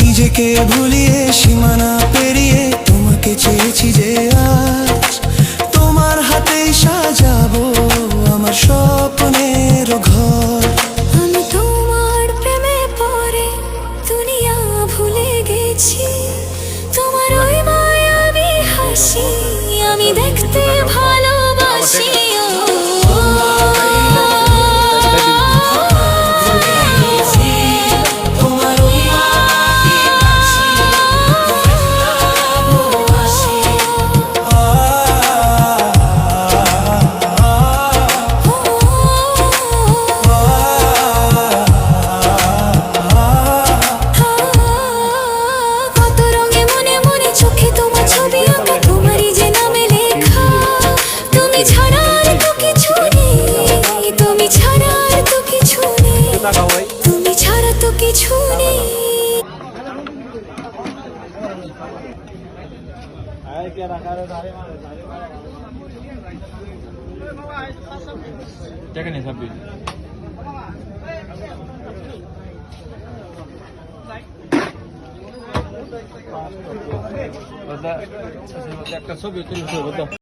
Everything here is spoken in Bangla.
নিজেকে ভুলিয়ে সীমানা পেরিয়ে তোমাকে চেয়েছি যে আজ তোমার হাতেই সাজাবো আমার স্বপ্নের ঘর। আমি তোমার প্রেমে পড়ে দুনিয়া ভুলে গেছি। তোমার ওই মায়াবী হাসি আমি দেখতে ভালোবাসি। কিছু নেই নিয়ে ছাব্বিশ একটা ছবি তুলছে